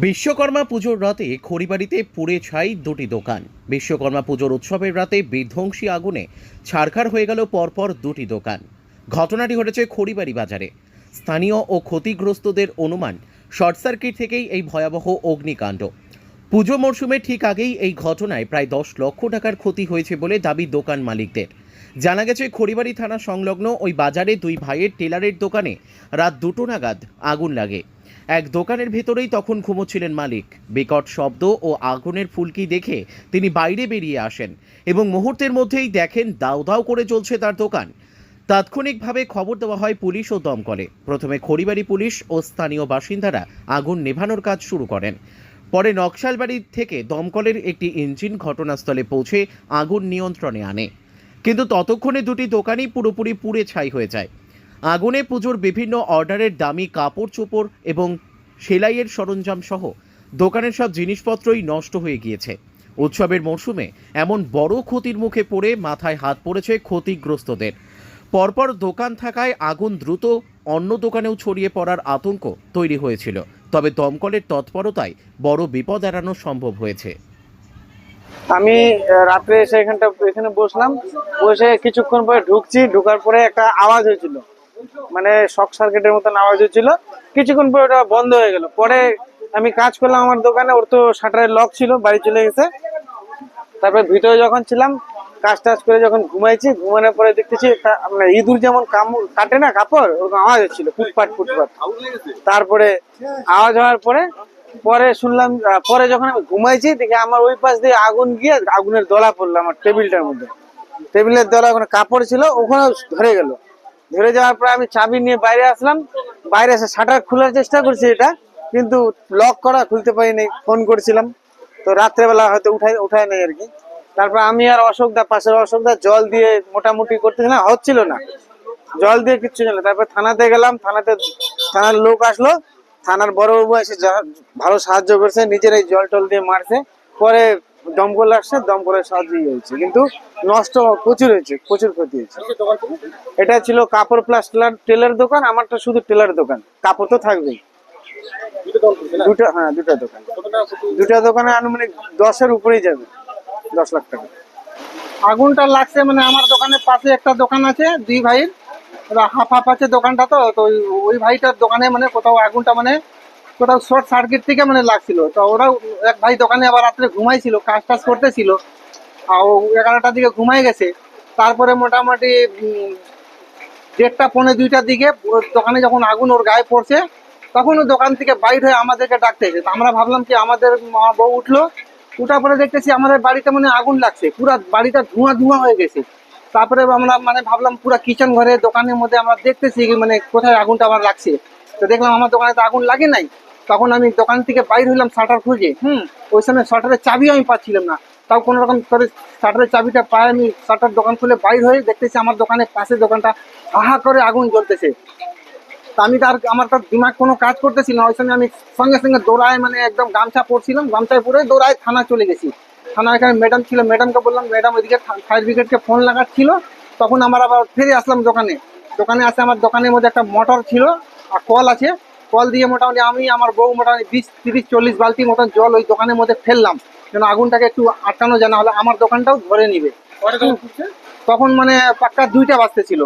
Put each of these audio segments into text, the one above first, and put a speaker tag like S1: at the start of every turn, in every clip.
S1: বিশ্বকর্মা পুজোর রাতে খড়িবাড়িতে পুড়ে ছাই দুটি দোকান। বিশ্বকর্মা পুজোর উৎসবের রাতে বিধ্বংসী আগুনে ছাড়খাড় হয়ে গেল পরপর দুটি দোকান। ঘটনাটি ঘটেছে খড়িবাড়ি বাজারে। স্থানীয় ও ক্ষতিগ্রস্তদের অনুমান, শর্ট সার্কিট থেকেই এই ভয়াবহ অগ্নিকাণ্ড। পুজো মরশুমে ঠিক আগেই এই ঘটনায় প্রায় দশ লক্ষ টাকার ক্ষতি হয়েছে বলে দাবি দোকান মালিকদের। জানা গেছে, খড়িবাড়ি থানা সংলগ্ন ওই বাজারে দুই ভাইয়ের টেলারের দোকানে রাত দুটো নাগাদ আগুন লাগে। এক দোকানের ভেতরেই তখন ঘুমোচ্ছিলেন মালিক। বিকট শব্দ ও আগুনের ফুলকি দেখে তিনি বাইরে বেরিয়ে আসেন এবং মুহূর্তের মধ্যেই দেখেন দাউ দাউ করে চলছে তার দোকান। তাৎক্ষণিকভাবে খবর দেওয়া হয় পুলিশ ও দমকলে। প্রথমে খড়িবাড়ি পুলিশ ও স্থানীয় বাসিন্দারা আগুন নেভানোর কাজ শুরু করেন। পরে নকশালবাড়ি থেকে দমকলের একটি ইঞ্জিন ঘটনাস্থলে পৌঁছে আগুন নিয়ন্ত্রণে আনে। কিন্তু ততক্ষণে দুটি দোকানই পুরোপুরি পুড়ে ছাই হয়ে যায়। আগুনে পুজোর বিভিন্ন অর্ডারের দামি কাপড় চোপড় এবং সেলাইয়ের সরঞ্জাম সহ দোকানের সব জিনিসপত্রই নষ্ট হয়ে গিয়েছে। উৎসবের মরশুমে এমন বড় ক্ষতির মুখে পড়ে মাথায় হাত পড়েছে ক্ষতিগ্রস্তদের। পরপর দোকান থাকায় আগুন দ্রুত অন্য দোকানেও ছড়িয়ে পড়ার আতঙ্ক তৈরি হয়েছিল। তবে দমকলের তৎপরতায় বড় বিপদ এড়ানো সম্ভব হয়েছে।
S2: আমি রাত্রে এসে এখানটা, এখানে বসলাম। বসে কিছুক্ষণ পরে ঢুকছি। ঢুকার পরে একটা আওয়াজ হয়েছিল। মানে শক সার্কিটের মতন আওয়াজ হচ্ছিল। কিছুক্ষণ পরে ওটা বন্ধ হয়ে গেল। পরে আমি কাজ করলাম আমার দোকানে, ওর তো শাটারের লক ছিল, বাড়ি চলে গেছে। তারপরে ভিতরে যখন ছিলাম, কাজ টাজ করে যখন ঘুমাইছি, ঘুমানোর পরে দেখতেছি আপনার ইঁদুর যেমন কামড়, কাটে না কাপড়, ওরকম আওয়াজ হচ্ছিল ফুটপাট ফুটপাট তারপরে আওয়াজ হওয়ার পরে পরে শুনলাম পরে যখন আমি ঘুমাইছি, দেখি আমার ওই পাশ দিয়ে আগুন গিয়ে আগুনের দলা পড়ল আমার টেবিলটার মধ্যে। টেবিলের দলা ওখানে কাপড় ছিল ওখানে ধরে গেল। ধরে যাওয়ার পর আমি চাবি নিয়ে বাইরে আসলাম। বাইরে এসে শাটার খোলার চেষ্টা করছি এটা, কিন্তু লক করা খুলতে পারিনি ফোন করেছিলাম। তো রাত্রেবেলা হয়তো উঠাই উঠায় নাই আর কি। তারপর আমি আর অশোকদা পাশের অশোকদা জল দিয়ে মোটামুটি করতেছিলাম হচ্ছিল না। জল দিয়ে কিচ্ছু জানে তারপর থানাতে গেলাম, থানাতে থানার লোক আসলো। থানার বড় বাবু এসে ভালো সাহায্য করছে নিজেরাই জল টল দিয়ে মারছে। পরে দমকল আসছে দমকলের সাহায্যই হয়েছে। কিন্তু নষ্ট প্রচুর হয়েছে প্রচুর ক্ষতি হয়েছে। এটা ছিল কাপড় প্লাস টেলার টেলার দোকান আমারটা শুধু টেলার দোকান। কাপড় তো থাকবেই। দুটো হ্যাঁ দুটো দোকান। দুটো দোকানে আনুমানিক দশের উপরেই যাবে দশ লাখ টাকা।
S3: আগুনটা লাগছে মানে আমার দোকানের পাশে একটা দোকান আছে দুই ভাইয়ের। হাফ হাফ আছে দোকানটা তো তো ওই- ওই ভাইটার দোকানে মানে কোথাও আগুনটা মানে কোথাও শর্ট সার্কিট থেকে মানে লাগছিল। তো ওরাও এক ভাই দোকানে আবার রাত্রে ঘুমাইছিল, কাজ টাজ করতেছিল। আর এগারোটার দিকে ঘুমাই গেছে। তারপরে মোটামুটি দেড়টা, পৌনে দুইটার দিকে ওর দোকানে যখন আগুন ওর গায়ে পড়ছে, তখন ও দোকান থেকে বাইর হয়ে আমাদেরকে ডাকতে এসে আমরা ভাবলাম কি আমাদের মা বউ উঠল, উঠার পরে দেখতেছি আমাদের বাড়িতে মানে আগুন লাগছে। পুরা বাড়িটা ধোঁয়া ধোঁয়া হয়ে গেছে। তারপরে আমরা মানে ভাবলাম পুরা কিচেন ঘরে, দোকানের মধ্যে আমরা দেখতেছি মানে কোথায় আগুনটা আমার লাগছে। তো দেখলাম আমার দোকানে তো আগুন লাগে নাই। তখন আমি দোকান থেকে বাইর হইলাম শাটার খুঁজে, হুম? ওই সময় শাটারের চাবিও আমি পাচ্ছিলাম না। তাও কোনো রকম করে শাটারের চাবিটা পাই আমি শাটার দোকান খুলে বাইর হয়ে দেখতেছি আমার দোকানের পাশে দোকানটা আহা করে আগুন জ্বলতেছে। তা আমি তার আমার তার দিমাগ কোনো কাজ করতেছিল না। ওই সময় আমি সঙ্গে সঙ্গে দৌড়ায় মানে একদম গামছা পরছিলাম, গামছায় পরে দৌড়ায় থানা চলে গেছি। থানা এখানে ম্যাডাম ছিল ম্যাডামকে বললাম ম্যাডাম ওইদিকে ফায়ার ব্রিগেডকে ফোন লাগাচ্ছিল। তখন আমার আবার ফিরে আসলাম দোকানে। দোকানে আসে আমার দোকানের মধ্যে একটা মোটর ছিল আর কল আছে। কল দিয়ে মোটামুটি আমি আমার বউ মোটামুটি বিশ তিরিশ চল্লিশ বালতি মতন জল ওই দোকানের মধ্যে ফেললাম। যেন আগুনটাকে একটু আটকানো জানা হলে আমার দোকানটাও ধরে নিবে। তখন মানে পাক্কা দুইটা বাজতে ছিল।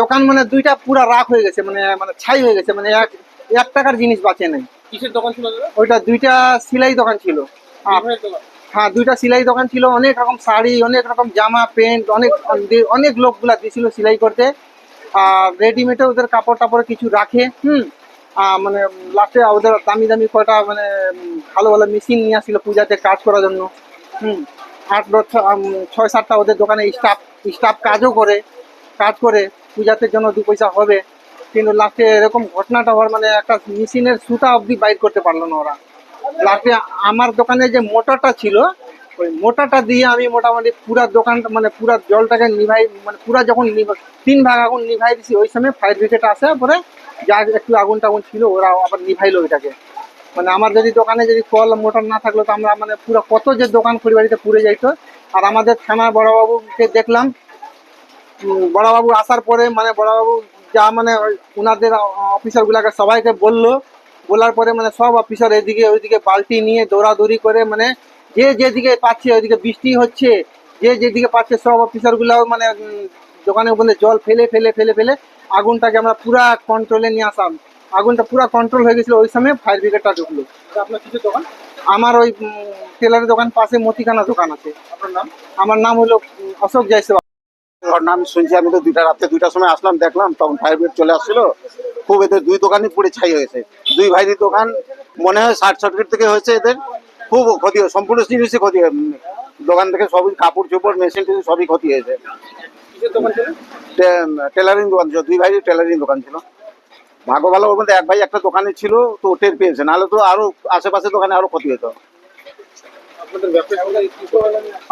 S3: দোকান মানে দুইটা পুরা রাখ হয়ে গেছে মানে মানে ছাই হয়ে গেছে মানে এক এক টাকার জিনিস বাঁচে নাই।
S2: কিসের দোকান ছিল
S3: ওইটা দুইটা সিলাই দোকান ছিল। হ্যাঁ দুইটা সিলাই দোকান ছিল অনেক রকম শাড়ি অনেক রকম জামা প্যান্ট অনেক অনেক লোকগুলা দিছিল সিলাই করতে। রেডিমেডে ওদের কাপড় টাপড় কিছু রাখে, হুম? মানে লাস্টে ওদের দামি দামি কয়টা মানে ভালো ভালো মেশিন নিয়ে আসছিল পূজাতে কাজ করার জন্য, হুম? আট ছয়, সাতটা ওদের দোকানে স্টাফ স্টাফ কাজও করে, কাজ করে, পূজাতে জন্য দু পয়সা হবে। কিন্তু লাস্টে এরকম ঘটনাটা হওয়ার মানে একটা মেশিনের সুতা অবধি বাইর করতে পারল না ওরা। লাস্টে আমার দোকানে যে মোটরটা ছিল ওই মোটরটা দিয়ে আমি মোটামুটি পুরা দোকানটা মানে পুরা জলটাকে নিভাই মানে পুরা যখন তিন ভাগ আগুন নিভাই দিছি, ওই সময় ফায়ার ব্রিগেড আসে, পরে যা একটু আগুন টাগুন ছিল, ওরা আবার নিভাইলো ওইটাকে। মানে আমার যদি দোকানে যদি কল মোটর না থাকল, তো আমরা মানে পুরো কত যে দোকান পরিবারিতে পুড়ে যাইতো। আর আমাদের থানার বড়বাবুকে দেখলাম। বড়বাবু আসার পরে মানে বড়বাবু যা মানে ওই উনাদের অফিসার সবাইকে বলল। বলার পরে মানে সব অফিসার এদিকে ওইদিকে বালতি নিয়ে দৌড়াদৌড়ি করে মানে যে যেদিকে পাচ্ছে ওইদিকে বৃষ্টি হচ্ছে যে যেদিকে পাচ্ছে সব অফিসার গুলাও মানে দোকানের মধ্যে জল ফেলে ফেলে ফেলে ফেলে আগুনটাকে আমরা পুরা কন্ট্রোলে নিয়ে আসাম। আগুনটা পুরো কন্ট্রোল হয়ে গেছিল ওই সময় ফায়ার ব্রিগেডটা ঢুকলো।
S2: আপনার কিছু দোকান?
S3: আমার ওই টেলারের দোকান পাশে মতিখানা দোকান আছে।
S2: আপনার নাম?
S3: আমার নাম হলো অশোক জয়সেবা
S4: ঘটনা আমি শুনছি আমি তো দুইটা রাত্রে দুইটার সময় আসলাম দেখলাম তখন ফায়ার ব্রিগেড চলে আসছিল। খুব এদের দুই দোকানই পুড়ে ছাই হয়েছে। দুই ভাইয়ের দোকান মনে হয় ষাট সার্কিট থেকে হয়েছে এদের। খুব ক্ষতি সম্পূর্ণ জিনিসই ক্ষতি। দোকান থেকে সবই কাপড় চোপড় মেশিন টেশিন সবই ক্ষতি হয়েছে। টেলারিং দোকান ছিল? দুই ভাইয়ের টেলারিং দোকান ছিল। ভাগ্য ভালো ওর মধ্যে এক ভাই একটা দোকানে ছিল তো টের পেয়েছে নাহলে তো আরও আশেপাশে দোকানে আরও ক্ষতি হতো।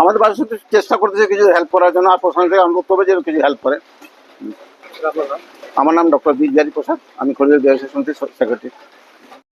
S4: আমাদের বাড়ির সাথে চেষ্টা করতেছে কিছু হেল্প করার জন্য আর প্রশাসন থেকে অনুরোধ করবে যেন কিছু হেল্প করে। আমার নাম ডক্টর বিজারি প্রসাদ আমি খরিদ ব্যবসায় সমিতির সেক্রেটারি